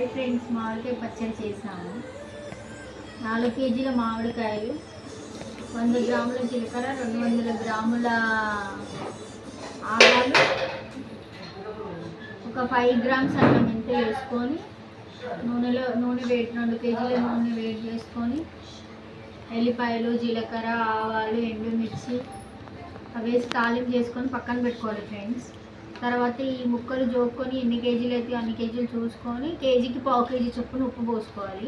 Hi friends మామిడికాయ పచ్చడి చేసాము నాలుగు కేజీల మామిడికాయలు వంద గ్రాముల జీలకర్ర రెండు వందల గ్రాముల ఆవాలు ఒక ఫైవ్ గ్రామ్స్ అల్లం మెంత వేసుకొని నూనెలో నూనె వేడి రెండు కేజీల నూనె వేడి చేసుకొని ఎల్లిపాయలు జీలకర్ర ఆవాలు ఎండుమిర్చి అవి వేసి తాలింపు చేసుకొని పక్కన పెట్టుకోవాలి ఫ్రెండ్స్. తర్వాత ఈ ముక్కలు జోక్కొని ఎన్ని కేజీలు అయితే అన్ని కేజీలు చూసుకొని కేజీకి పావు కేజీ చొప్పున ఉప్పు పోసుకోవాలి.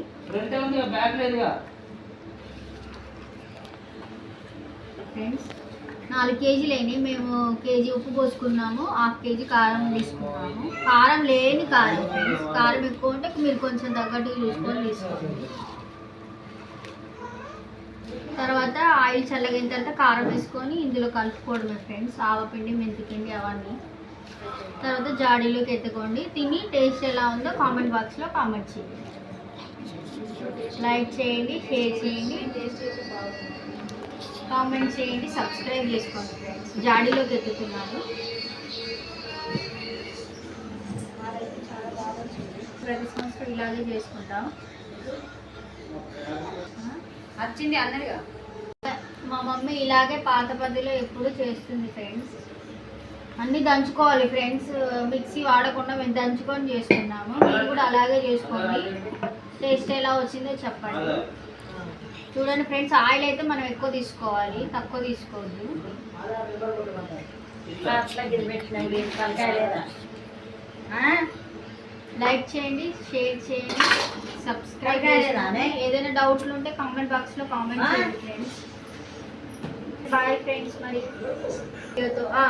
ఫ్రెండ్స్ నాలుగు కేజీలు అయినాయి. మేము కేజీ ఉప్పు పోసుకున్నాము హాఫ్ కేజీ కారం తీసుకున్నాము. కారం లేని కారం ఫ్రెండ్స్ కారం ఎక్కువ ఉంటే మీరు కొంచెం తగ్గట్టు చూసుకొని తీసుకోండి. తర్వాత ఆయిల్ చల్లగిన తర్వాత కారం వేసుకొని ఇందులో కలుపుకోవడమే ఫ్రెండ్స్ ఆవపిండి మెంతిపిండి అవన్నీ. తర్వాత జాడీలోకి ఎత్తుకోండి. తిని టేస్ట్ ఎలా ఉందో కామెంట్ బాక్స్లో కామెంట్ చేయండి. లైక్ చేయండి షేర్ చేయండి. కామెంట్ చేయండి సబ్స్క్రైబ్ చేసుకోండి ఫ్రెండ్స్. జాడీలోకి ఎత్తుతున్నాను ప్రతి సంవత్సరం ఇలాగే చేసుకుంటాం. వచ్చింది అన్నదిగా. మా మమ్మీ ఇలాగే పాత పద్ధతిలో ఎప్పుడు చేస్తుంది ఫ్రెండ్స్. అన్నీ దంచుకోవాలి ఫ్రెండ్స్. మిక్సీ వాడకుండా మేము దంచుకొని చేసుకున్నాము మీరు కూడా అలాగే చేసుకోండి. టేస్ట్ ఎలా వచ్చిందో చెప్పండి. చూడండి ఫ్రెండ్స్ ఆయిల్ అయితే మనం ఎక్కువ తీసుకోవాలి. తక్కువ తీసుకోవద్దు. లైక్ చేయండి షేర్ చేయండి సబ్స్క్రైబ్ చేయండి? ఏదైనా డౌట్లు ఉంటే కామెంట్ బాక్స్లో కామెంట్? చేయండి ఫ్రెండ్స్. బాయ్ ఫ్రెండ్స్ మరి వీడియోతో, ఆ,